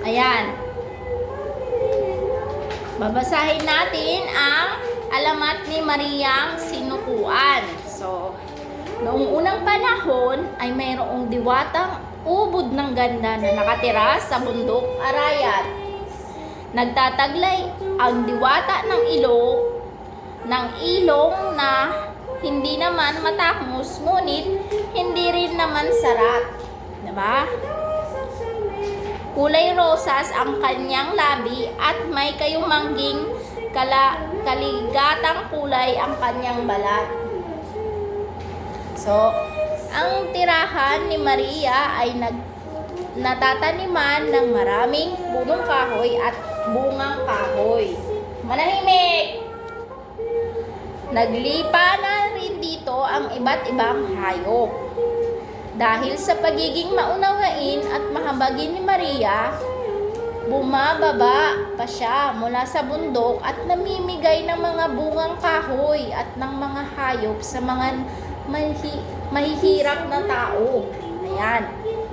Ayan. Babasahin natin ang alamat ni Mariang Sinukuan. So, noong unang panahon ay mayroong diwatang ubod ng ganda na nakatira sa bundok Arayat. Nagtataglay ang diwata ng ilong ng ilong na hindi naman matangos ngunit hindi rin naman sarat. Diba? Kulay rosas ang kanyang labi at may kayumangging kala, kaligatang kulay ang kanyang balat. So, ang tirahan ni Maria ay nag natataniman ng maraming punong kahoy at bungang kahoy. Manahimik! Naglipa na rin dito ang iba't ibang hayop. Dahil sa pagiging maunawain at mahabagin ni Maria, bumababa pa siya mula sa bundok at namimigay ng mga bungang kahoy at ng mga hayop sa mga mahi- mahihirap na tao. Ayan.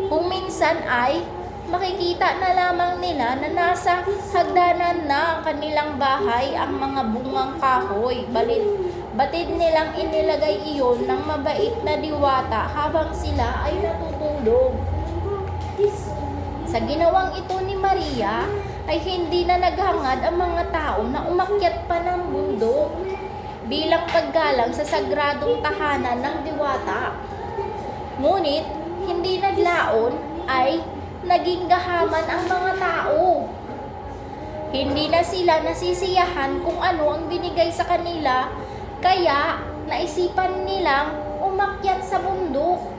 Kung minsan ay makikita na lamang nila na nasa hagdanan na ang kanilang bahay ang mga bungang kahoy. Balit, batid nilang inilagay iyon ng mabait na diwata habang sila ay natutulog. Sa ginawang ito ni Maria, ay hindi na naghangad ang mga tao na umakyat pa ng bundok bilang paggalang sa sagradong tahanan ng diwata. Ngunit, hindi naglaon ay naging gahaman ang mga tao. Hindi na sila nasisiyahan kung ano ang binigay sa kanila, kaya naisipan nilang umakyat sa bundok.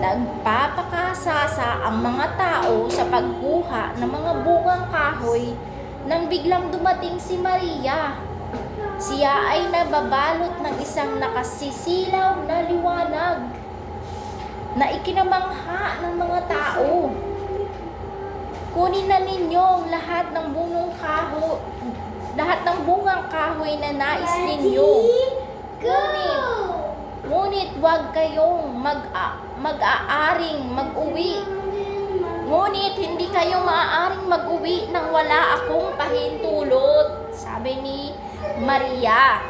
Nagpapakasasa ang mga tao sa pagkuha ng mga bungang kahoy nang biglang dumating si Maria. Siya ay nababalot ng isang nakasisilaw na liwanag na ikinamangha ng mga tao. Kunin na ninyo ang lahat ng bungong kahoy, lahat ng bungang kahoy na nais ninyo. Ngunit, ngunit wag kayong mag mag-aaring mag-uwi. Ngunit hindi kayo maaaring mag-uwi nang wala akong pahintulot, sabi ni Maria.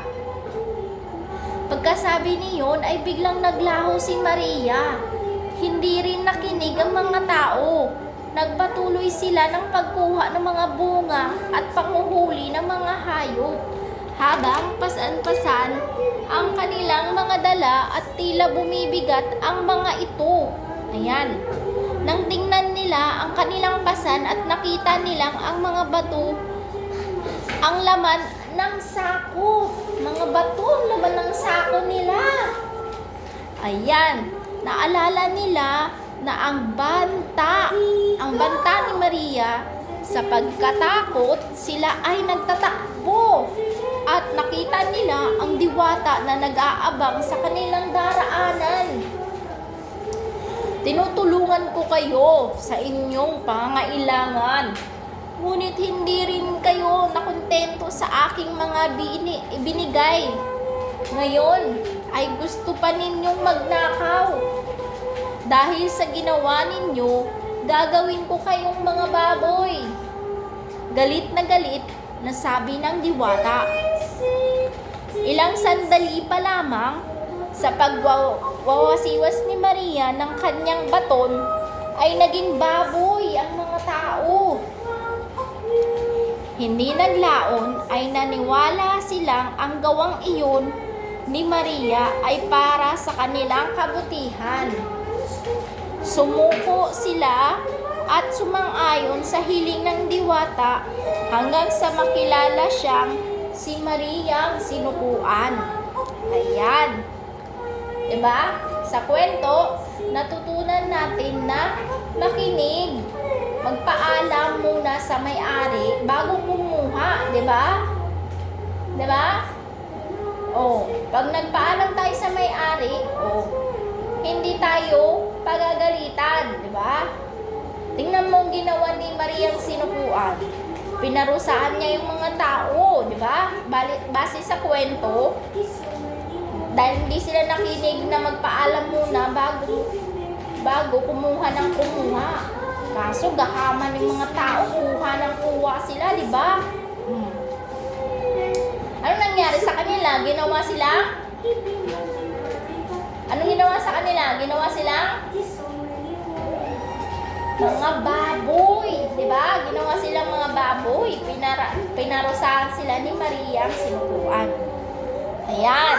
Pagkasabi niyon ay biglang naglaho si Maria. Hindi rin nakinig ang mga tao. Nagpatuloy sila ng pagkuha ng mga bunga at panguhuli ng mga hayop. Habang pasan-pasan ang kanilang mga dala at tila bumibigat ang mga ito. Ayan. Nang tingnan nila ang kanilang pasan at nakita nilang ang mga bato ang laman ng sako. Mga bato laman ng sako nila. Ayan, naalala nila na ang banta, ang banta ni Maria, sa pagkatakot, sila ay nagtatakbo. At nakita nila ang diwata na nag-aabang sa kanilang daraanan. Tinutulungan ko kayo sa inyong pangailangan. Ngunit hindi rin kayo nakontento sa aking mga bini, binigay. Ngayon ay gusto pa ninyong magnakaw. Dahil sa ginawa ninyo, gagawin ko kayong mga baboy. Galit na galit na sabi ng diwata. Ilang sandali pa lamang sa pagwawasiwas ni Maria ng kanyang baton ay naging baboy ang mga tao. Hindi naglaon ay naniwala silang ang gawang iyon ni Maria ay para sa kanilang kabutihan. Sumuko sila at sumang-ayon sa hiling ng diwata hanggang sa makilala siyang si Maria ang sinukuan. Ayan. 'Di ba? Sa kwento, natutunan natin na makinig. Magpaalam muna sa may-ari bago kumuha, 'di ba? 'Di ba? Oh, pag nagpaalam tayo sa may-ari, oh, hindi tayo pagagalitan, 'di ba? Tingnan mo ang ginawa ni Mariang sinukuan. Pinarusaan niya yung mga tao, di ba? Base sa kwento, dahil hindi sila nakinig na magpaalam muna bago bago kumuha ng kumuha. Kaso gahaman ng mga tao, kuha ng kuha sila, di ba? Hmm. Ano nangyari sa kanila? Ginawa sila? Anong ginawa sa kanila? Ginawa sila? Mga baboy, di ba? Ginawa silang mga baboy. Pinara, pinarusahan sila ni Maria ang sinukuan. Ayan.